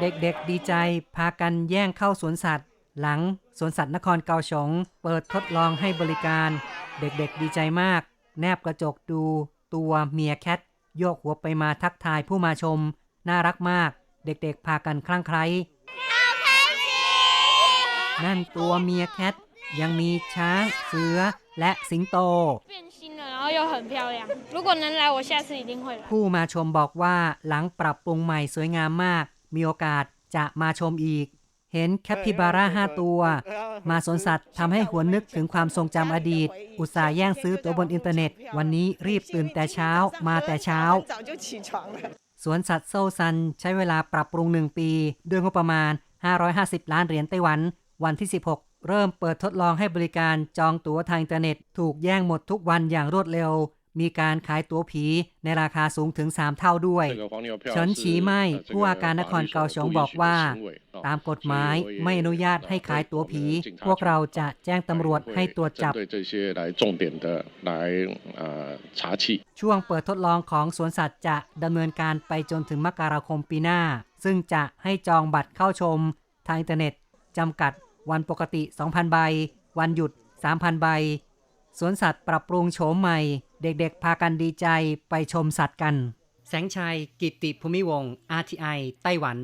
เด็กๆดีใจพากันแย่งเข้าสวนสัตว์ หลังสวนสัตว์นครเกาสงเปิดทดลองให้บริการ เด็กๆดีใจมาก แนบกระจกดู ตัวเมียแคทโยกหัวไปมาทักทายผู้มาชม น่ารักมาก เด็กๆพากันคลั่งไคล้นั่นตัวเมียแคทยังมีช้าง เสือ และสิงโตผู้มาชมบอกว่าหลังปรับปรุงใหม่สวยงามมาก มีโอกาสจะมาชมอีก เห็นแคปปิบาร่าห้าตัว มาสวนสัตว์ทำให้หวนนึกถึงความทรงจำอดีต อุตส่าห์แย่งซื้อตัวบนอินเทอร์เน็ต วันนี้รีบตื่นแต่เช้ามาแต่เช้า สวนสัตว์โซซันใช้เวลาปรับปรุงหนึ่งปีด้วยงบประมาณ 550 ล้านเหรียญไต้หวัน วันที่ 16 เริ่มเปิดทดลองให้บริการจองตั๋วทางอินเทอร์เน็ต ถูกแย่งหมดทุกวันอย่างรวดเร็ว มีการขายตั๋วผีในราคาสูงถึง 3 เท่าด้วยฉันฉีไม่ผู้ว่าการนครเกาสงบอกว่า ตามกฎหมายไม่อนุญาตให้ขายตั๋วผี พวกเราจะแจ้งตำรวจให้ตรวจจับ ช่วงเปิดทดลองของสวนสัตว์จะดำเนินการไปจนถึงมกราคมปีหน้า ซึ่งจะให้จองบัตรเข้าชม ทางอินเทอร์เน็ตจำกัดวันปกติ 2,000 ใบ วันหยุด 3,000 ใบ สวนสัตว์ปรับปรุงโฉมใหม่ เด็กๆ พากันดีใจไปชมสัตว์กัน แสงชัย กิตติภูมิวงศ์ RTI ไต้หวัน